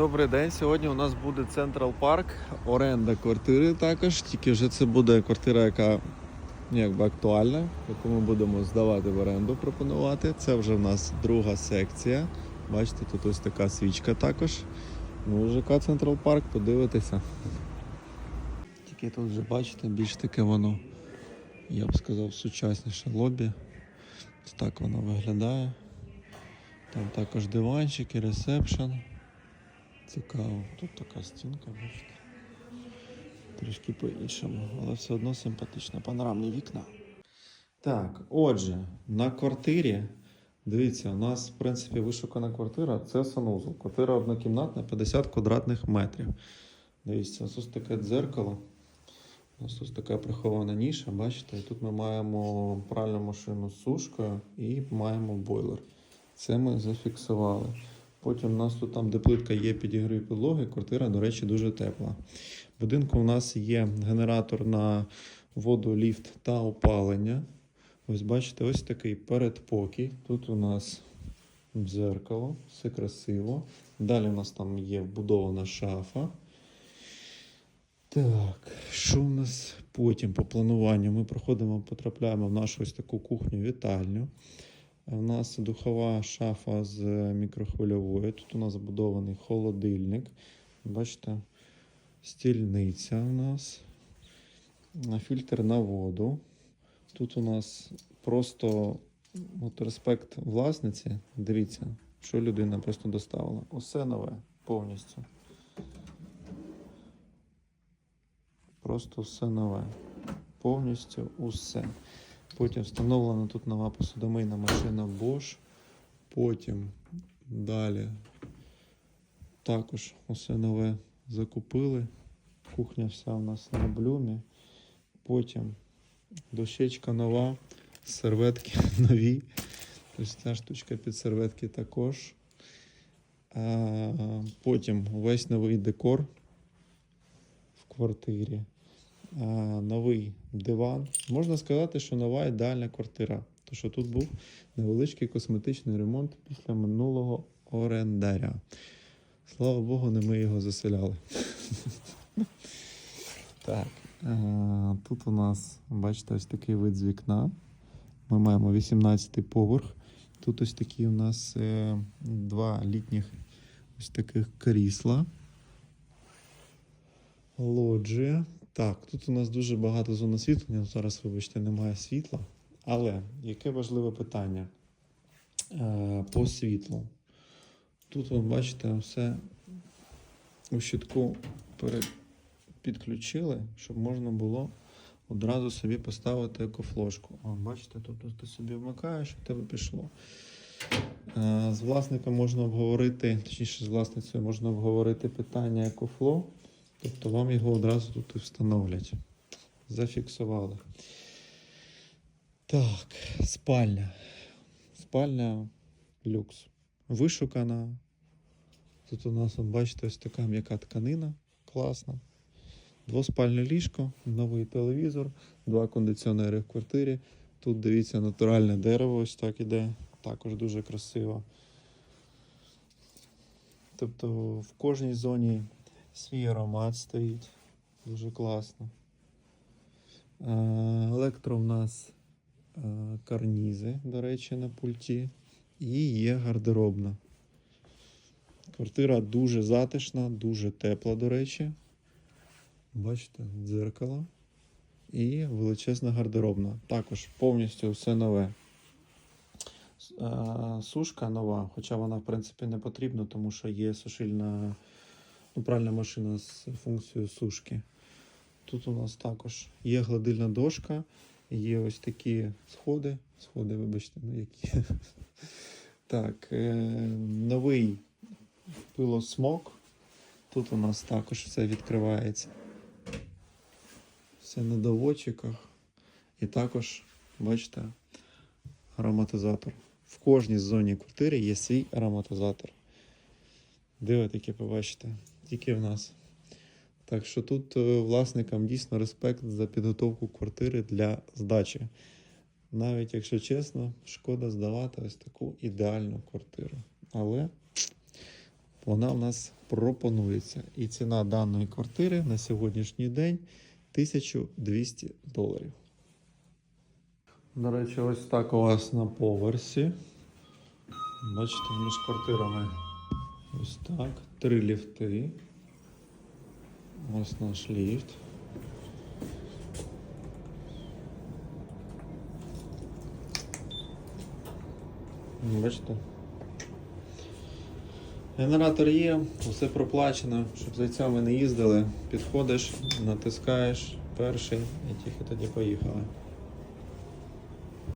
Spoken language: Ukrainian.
Добрий день. Сьогодні у нас буде Централ Парк, оренда квартири також. Тільки вже це буде квартира, яка ну, якби актуальна, яку ми будемо здавати в оренду, пропонувати. Це вже в нас друга секція. Бачите, тут ось така свічка також. Ну, ЖК Централ Парк, подивитися. Тільки тут вже бачите, більш таке воно, я б сказав, сучасніше лобі. Ось так воно виглядає. Там також диванчики, ресепшн. Цікаво. Тут така стінка, бачите. Трішки по-іншому, але все одно симпатична. Панорамні вікна. Так, отже, на квартирі. Дивіться, у нас, в принципі, вишукана квартира це санузел. Квартира однокімнатна, 50 квадратних метрів. Дивіться, ось таке дзеркало. Ось ось така прихована ніша, бачите, і тут ми маємо пральну машину з сушкою і маємо бойлер. Це ми зафіксували. Потім у нас тут там, де плитка є підігрів підлоги, квартира, до речі, дуже тепла. В будинку у нас є генератор на воду, ліфт та опалення. Ось бачите, ось такий передпокій. Тут у нас дзеркало, все красиво. Далі у нас там є вбудована шафа. Так, що у нас потім по плануванню? Ми проходимо, потрапляємо в нашу ось таку кухню-вітальню. У нас духова шафа з мікрохвильовою. Тут у нас забудований холодильник. Бачите, стільниця у нас, фільтр на воду. Тут у нас просто от респект власниці. Дивіться, що людина просто доставила. Усе нове повністю. Просто все нове. Повністю усе. Потім встановлена тут нова посудомийна машина Bosch. Потім далі також усе нове закупили. Кухня вся у нас на блюмі. Потім дощечка нова, серветки нові. Тобто ця штучка під серветки також. Потім весь новий декор в квартирі. А, новий диван. Можна сказати, що нова ідеальна квартира. То що тут був невеличкий косметичний ремонт після минулого орендаря. Слава Богу, не ми його заселяли. Так. Тут у нас, бачите, ось такий вид з вікна. Ми маємо 18-й поверх. Тут ось такі у нас е, два літніх ось таких крісла. Лоджія. Так, тут у нас дуже багато зон освітлення. Зараз, вибачте, немає світла. Але яке важливе питання е, по світлу. Тут, ви бачите, все у щитку підключили, щоб можна було одразу собі поставити екофлошку. О, бачите, тут ти собі вмикаєш, і в тебе пішло. Е, З власником можна обговорити, точніше, з власницею можна обговорити питання екофло. Тобто вам його одразу тут і встановлять. Зафіксували. Так, спальня. Спальня люкс. Вишукана. Тут у нас, от, бачите, ось така м'яка тканина. Класна. Двоспальне ліжко, новий телевізор, два кондиціонери в квартирі. Тут дивіться натуральне дерево, ось так іде. Також дуже красиво. Тобто в кожній зоні свій аромат стоїть. Дуже класно. Е, Електро в нас е, карнізи, до речі, на пульті. І є гардеробна. Квартира дуже затишна, дуже тепла, до речі. Бачите, дзеркало. І величезна гардеробна. Також повністю все нове. Е, Сушка нова, хоча вона, в принципі, не потрібна, тому що є сушильна ну, пральна машина з функцією сушки. Тут у нас також є гладильна дошка, є ось такі сходи. Сходи, вибачте, ну які. Так, е, новий пилосмок. Тут у нас також все відкривається. Все на доводчиках. І також, бачите, ароматизатор. В кожній зоні квартири є свій ароматизатор. Де ви таке побачите? Тільки в нас. Так що тут е, власникам дійсно респект за підготовку квартири для здачі. Навіть якщо чесно, шкода здавати ось таку ідеальну квартиру. Але вона в нас пропонується. І ціна даної квартири на сьогоднішній день 1200 доларів. До речі, ось так у вас на поверсі. Бачите, між квартирами ось так. Три ліфти. Ось наш ліфт. Бачите? Генератор є, все проплачено, щоб зайцями не їздили. Підходиш, натискаєш перший і тільки тоді поїхали.